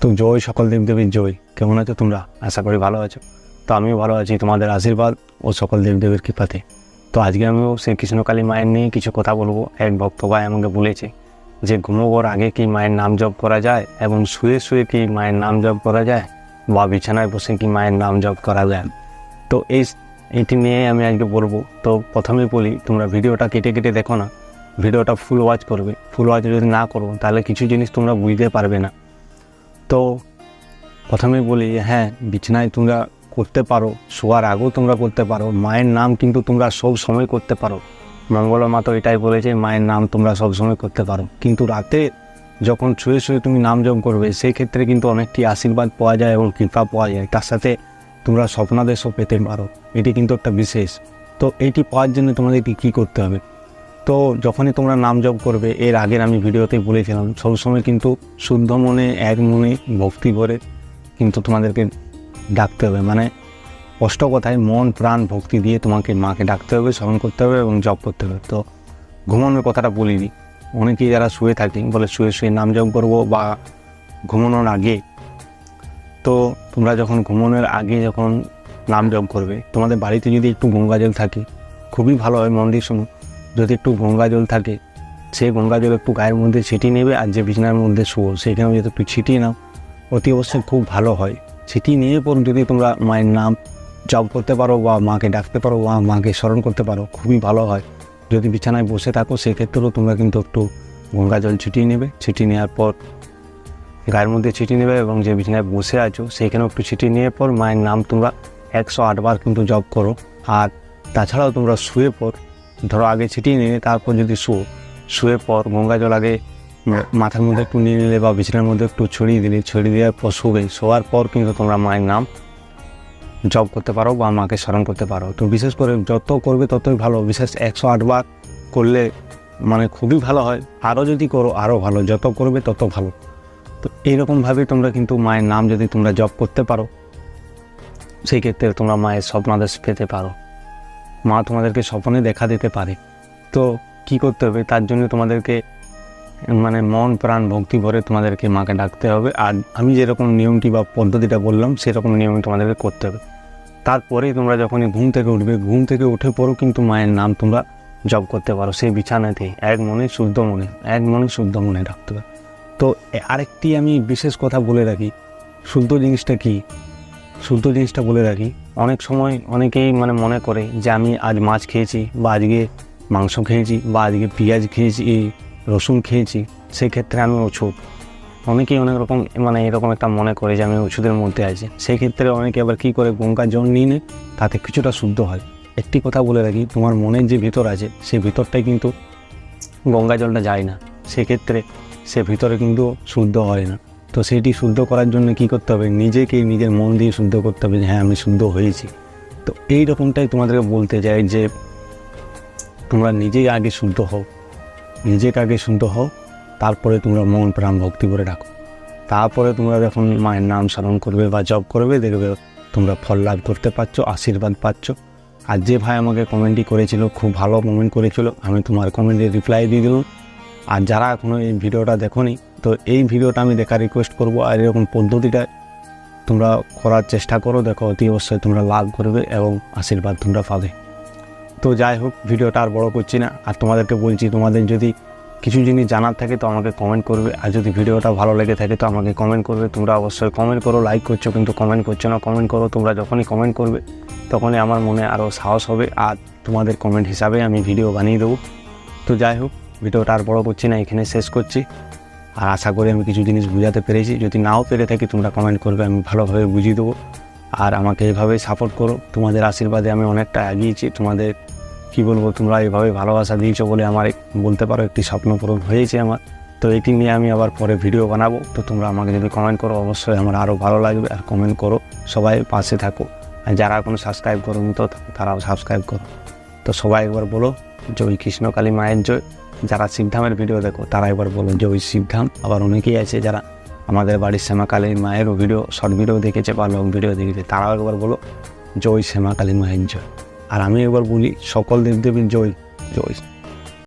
তো জয়, সকল দেবদেবীর জয়। কেমন আছো তোমরা? আশা করি ভালো আছো। তো আমিও ভালো আছি, তোমাদের আশীর্বাদ ও সকল দেবদেবীর কৃপাতে। তো আজকে আমিও সেই কৃষ্ণকালী মায়ের নিয়ে কিছু কথা বলব। এক ভক্ত ভাই আমাকে বলেছে যে ঘুমোবার আগে কি মায়ের নাম জপ করা যায় এবং শুয়ে শুয়ে কি মায়ের নাম জপ করা যায় বা বিছানায় বসে কি মায়ের নাম জপ করা যায়? তো এই এইটি নিয়ে আমি আজকে বলব। তো প্রথমে বলি, তোমরা ভিডিওটা কেটে কেটে দেখো না। ভিডিওটা ফুল ওয়াচ করবে। ফুল ওয়াচ যদি না করো, তাহলে কিছু জিনিস তোমরা বুঝতে পারবে না। তো প্রথমে বলি হ্যাঁ বিছানায় তোমরা করতে পারো, শোয়ার আগেও তোমরা করতে পারো, মায়ের নাম কিন্তু তোমরা সব সময় করতে পারো। মঙ্গলা মা তো এটাই বলেছে, মায়ের নাম তোমরা সব সময় করতে পারো। কিন্তু রাতে যখন শুয়ে শুয়ে তুমি নাম জপ করবে, সেই ক্ষেত্রে কিন্তু অনেকটি আশীর্বাদ পাওয়া যায় এবং কৃপা পাওয়া যায়। তার সাথে তোমরা স্বপ্নাদেশও পেতে পারো। এটি কিন্তু একটা বিশেষ। তো এটি পাওয়ার জন্য তোমাদেরকে কী করতে হবে? তো যখনই তোমরা নাম জপ করবে, এর আগের আমি ভিডিওতেই বলেছিলাম সবসময় কিন্তু শুদ্ধ মনে, এক মনে ভক্তি করে কিন্তু তোমাদেরকে ডাকতে হবে। মানে কষ্ট কথায় মন, প্রাণ, ভক্তি দিয়ে তোমাকে মাকে ডাকতে হবে, স্মরণ করতে হবে এবং জপ করতে হবে। তো ঘুমানোর কথাটা বলিনি। অনেকেই যারা শুয়ে থাকে, বলে শুয়ে শুয়ে নাম জপ করব বা ঘুমানোর আগে। তো তোমরা যখন ঘুমানোর আগে যখন নাম জপ করবে, তোমাদের বাড়িতে যদি একটু গঙ্গা জল থাকে, খুবই ভালো হয় মন দিয়ে শোনো। যদি একটু গঙ্গা জল থাকে, সেই গঙ্গা জল একটু গায়ের মধ্যে ছিটিয়ে নেবে আর যে বিছানার মধ্যে শুয়ো সেইখানে যদি একটু ছিটিয়ে নাও, অতি অবশ্যই খুব ভালো হয়। ছিটিয়ে নিয়ে পর যদি তোমরা মায়ের নাম জপ করতে পারো বা মাকে ডাকতে পারো বা মাকে স্মরণ করতে পারো, খুবই ভালো হয়। যদি বিছানায় বসে থাকো, সেক্ষেত্রেও তোমরা কিন্তু একটু গঙ্গা জল ছিটিয়ে নেবে। ছিটিয়ে নেওয়ার পর গায়ের মধ্যে ছিটিয়ে নেবে এবং যে বিছানায় বসে আছো সেইখানেও একটু ছিটিয়ে নেওয়ার পর মায়ের নাম তোমরা একশো আটবার কিন্তু জপ করো। আর তাছাড়াও তোমরা শুয়ে পর ধরো আগে ছিটিয়ে নিলে তারপর যদি শুও শুয়ে পর, গঙ্গা জল আগে মাথার মধ্যে একটু নিয়ে নিলে বা বিছানার মধ্যে একটু ছড়িয়ে দিলে, ছড়িয়ে দেওয়ার পর শুবে। শোয়ার পর কিন্তু তোমরা মায়ের নাম জব করতে পারো বা মাকে স্মরণ করতে পারো। তো বিশেষ করে যত করবে ততই ভালো। বিশেষ একশো আটবার করলে মানে খুবই ভালো হয়। আরও যদি করো আরও ভালো। যত করবে তত ভালো। তো এইরকমভাবে তোমরা কিন্তু মায়ের নাম যদি তোমরা জব করতে পারো, সেই ক্ষেত্রে তোমরা মায়ের স্বপ্নাদেশ পেতে পারো। মা তোমাদেরকে স্বপ্নে দেখা দিতে পারে। তো কি করতে হবে? তার জন্য তোমাদেরকে মানে মন প্রাণ ভক্তি ভরে তোমাদেরকে মাকে ডাকতে হবে। আর আমি যেরকম নিয়মটি বা পদ্ধতিটা বললাম, সেরকম নিয়ম তোমাদেরকে করতে হবে। তারপরে তোমরা যখনই ঘুম থেকে উঠবে, ঘুম থেকে উঠে পরও কিন্তু মায়ের নাম তোমরা জপ করতে পারো। সেই বিছানাতেই এক মনে শুদ্ধ মনে, এক মনে শুদ্ধ মনে ডাকতে হবে। তো আরেকটি আমি বিশেষ কথা বলে রাখি। শুদ্ধ জিনিসটা কি? শুদ্ধ জিনিসটা বলে রাখি। অনেক সময় অনেকেই মানে মনে করে যে আমি আজ মাছ খেয়েছি বা আজকে মাংস খেয়েছি বা আজকে পেঁয়াজ খেয়েছি রসুন খেয়েছি, সেক্ষেত্রে আমি ওষুধ অনেকেই অনেক রকম মানে এরকম একটা মনে করে যে আমি ওষুধের মধ্যে আছি। সেই ক্ষেত্রে অনেকে আবার কী করে গঙ্গা জল নিয়ে নেয়, তাতে কিছুটা শুদ্ধ হয়। একটি কথা বলে রাখি, তোমার মনের যে ভিতর আছে সেই ভিতরটাই কিন্তু গঙ্গা জলটা যায় না। সেক্ষেত্রে সে ভিতরে কিন্তু শুদ্ধ হয় না। তো সেটি শুদ্ধ করার জন্য কি করতে হবে? নিজেকে নিজের মন দিয়ে শুদ্ধ করতে হবে যে হ্যাঁ আমি শুদ্ধ হয়েছি। তো এই রকমটাই তোমাদেরকে বলতে চাই যে, তোমরা নিজেই আগে শুদ্ধ হও। নিজেকে আগে শুদ্ধ হও, তারপরে তোমরা মন, প্রাণ, ভক্তি করে রাখো। তারপরে তোমরা যখন মায়ের নাম স্মরণ করবে বা জব করবে, দেখবে তোমরা ফল লাভ করতে পারছ, আশীর্বাদ পাচ্ছ। আর যে ভাই আমাকে কমেন্টই করেছিল, খুব ভালো কমেন্ট করেছিল, আমি তোমার কমেন্টে রিপ্লাই দিয়ে দিলাম। আর যারা এখনও এই ভিডিওটা দেখোনি তো এই ভিডিওটা আমি দেখার রিকোয়েস্ট করব আর এরকম পদ্ধতিটা তোমরা করার চেষ্টা করো, দেখো অতি অবশ্যই তোমরা লাভ করবে এবং আশীর্বাদ তোমরা পাবে। তো যাই হোক, ভিডিওটা আর বড় করছি না। আর তোমাদেরকে বলছি, তোমাদের যদি কিছু জিনিস জানার থাকে তো আমাকে কমেন্ট করবে। আর যদি ভিডিওটা ভালো লেগে থাকে তো আমাকে কমেন্ট করবে। তোমরা অবশ্যই কমেন্ট করো লাইক করছ কিন্তু কমেন্ট করছ না কমেন্ট করো। তোমরা যখনই কমেন্ট করবে, তখনই আমার মনে আরও সাহস হবে। আর তোমাদের কমেন্ট হিসাবে আমি ভিডিও বানিয়ে দেবো। তো যাই হোক, ভিডিওটা আর বড় করছি না, এখানে শেষ করছি। আর আশা করি আমি কিছু জিনিস বুঝাতে পেরেছি। যদি নাও পেরে থাকি, তোমরা কমেন্ট করবে, আমি ভালোভাবে বুঝিয়ে দেবো। আর আমাকে এভাবেই সাপোর্ট করো। তোমাদের আশীর্বাদে আমি অনেকটা এগিয়েছি। তোমাদের, কি বলব, তোমরা এভাবে ভালোবাসা দিয়েছ বলে আমার বলতে পারো, একটি স্বপ্ন পূরণ হয়েছে আমার। তো এটি নিয়ে আমি আবার পরে ভিডিও বানাবো। তো তোমরা আমাকে যদি কমেন্ট করো, অবশ্যই আমার আরও ভালো লাগবে। আর কমেন্ট করো, সবাই পাশে থাকো। আর যারা এখনও সাবস্ক্রাইব করো তো, তারাও সাবস্ক্রাইব করো। তো সবাই একবার বলো, জয় কৃষ্ণকালী মায়ের জয়। যারা শিবধামের ভিডিও দেখো, তারা একবার বলো ওই শিবধাম আবার অনেকেই আছে যারা আমাদের বাড়ির শ্যামাকালী মায়েরও ভিডিও শর্ট ভিডিও দেখেছে বা লং ভিডিও দেখেছে, তারাও একবার বলো জয় শ্যামাকালী মায়ের জয়। আর আমি একবার বলি, সকল দেবদেবীর জয় জয়।